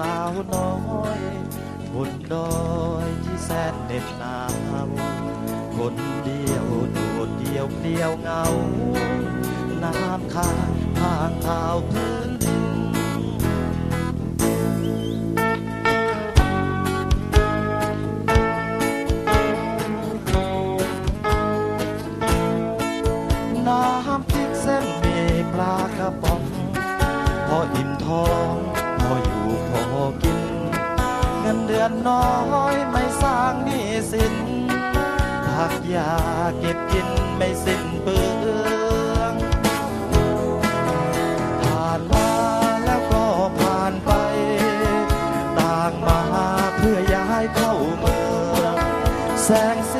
สาวน้อยบนดอยที่แสนเหน็บหนาวคนเดียวโดดเดียวเดียวเงา น้ำค้างทางเท้าพื้น ผักยาเก็บกินไม่สิ้นเปลืองผ่านมาแล้วก็ผ่านไป ต่างมาเพื่อย้ายเข้าเมืองแสงสี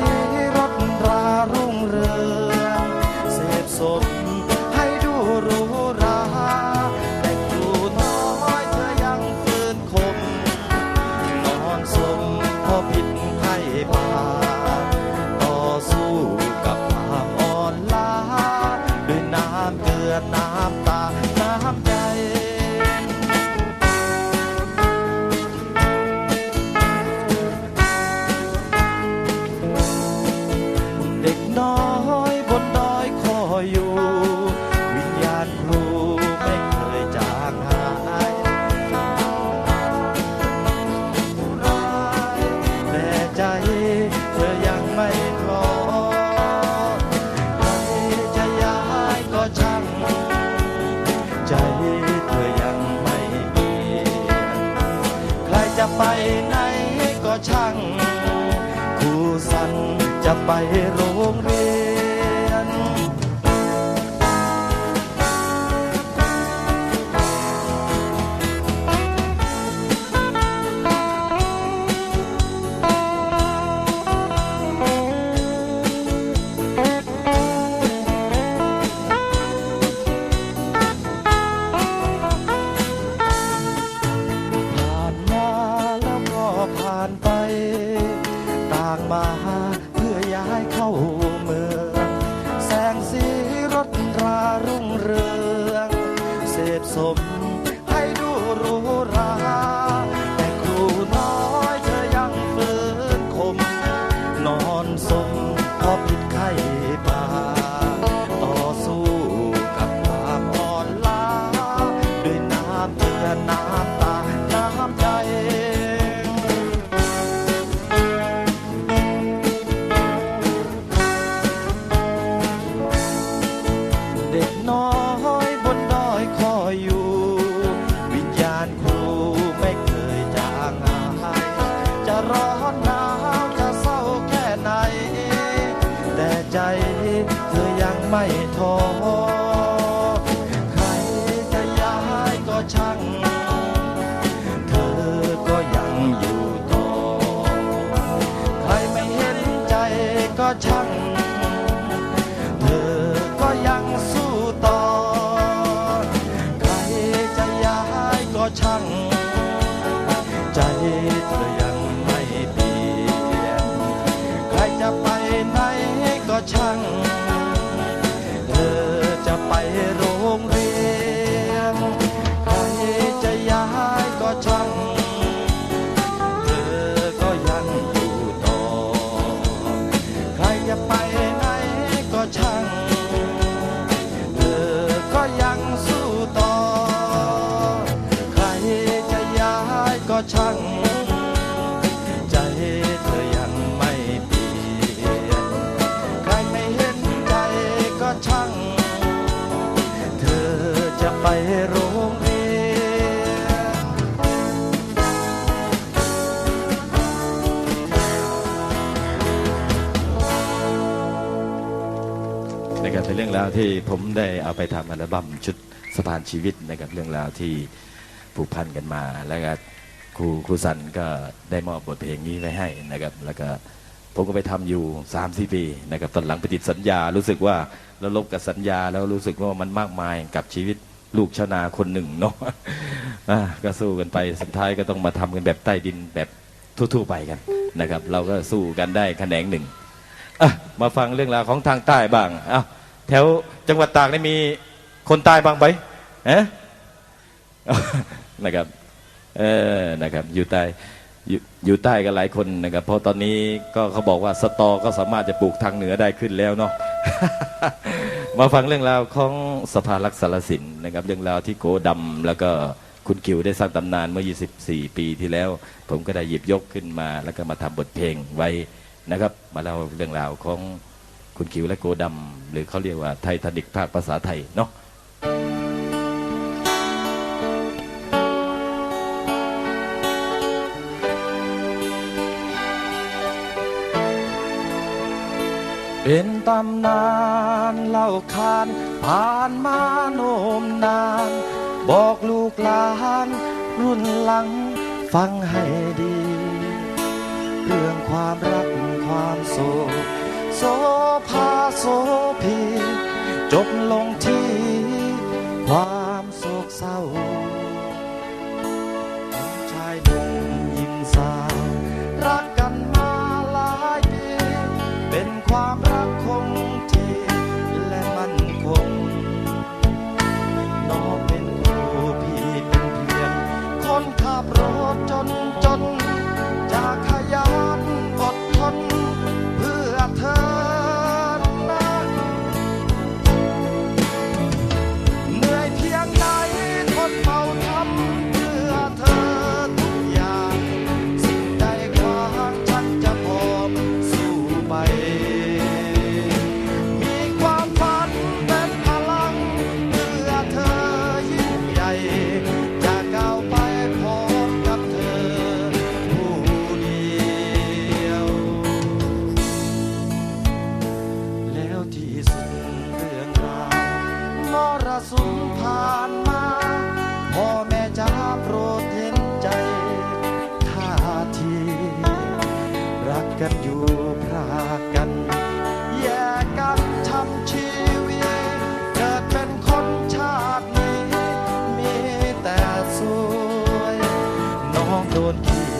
ไปโรงเรีย นอนสมเพอผิด ช่างเธอก็ยังสู้ต่อ ใครจะย้ายก็ช่าง ใจเธอยังไม่เปลี่ยน ใครจะไปไหนก็ช่าง เป็นเรื่องราวที่ผมได้เอาไปทำอัลบั้มชุดสะพานชีวิตนะครับเรื่องราวที่ผูกพันกันมา แล้วก็ครูครูสันก็ได้มอบบทเพลงนี้ไว้ให้นะครับ แล้วก็ผมก็ไปทำอยู่3ามสี่ปีนะครับตอนหลังไปติดสัญญา รู้สึกว่าเราลบกับสัญญาแล้วรู้สึกว่ามันมากมายกับชีวิตลูกชาวนาคนหนึ่งเนาะอะก็สู้กันไปสุดท้ายก็ต้องมาทำกันแบบใต้ดินแบบทั่วๆไปกันนะครับ เราก็สู้กันได้แขนงหนึ่งมาฟังเรื่องราวของทางใต้บ้างอ้าว แถวจังหวัดตากนี่มีคนใต้บ้างไหมเอ๊ะนะครับเออนะครับอยู่ใต้อยู่อยู่ใต้กันหลายคนนะครับเพราะตอนนี้ก็เขาบอกว่าสตอก็สามารถจะปลูกทางเหนือได้ขึ้นแล้วเนาะมาฟังเรื่องราวของสภารักษ์สารสินนะครับเรื่องราวที่โกดำแล้วก็คุณกิวได้สร้างตำนานเมื่อ 24 ปีที่แล้ว ผมก็ได้หยิบยกขึ้นมา แล้วก็มาทำบทเพลงไว้นะครับ มาเล่าเรื่องราวของ คุณกิวและโกดำหรือเขาเรียกว่าไททานิกภาคภาษาไทยเนาะเป็นตำนานเล่าขานผ่านมาโนมนาน บอกลูกหลานรุ่นหลังฟังให้ดี เรื่องความรักความโศก โสภาโสพีจบลงที่ความโศกเศร้า สุมผ่านมาพ่อแม่จะโปรดเห็นใจท่าทีรักกันอยู่พรากกัน แยกกันทำชีวิตเกิดเป็นคนชาตินี้ มีแต่สวย น้องโดนขี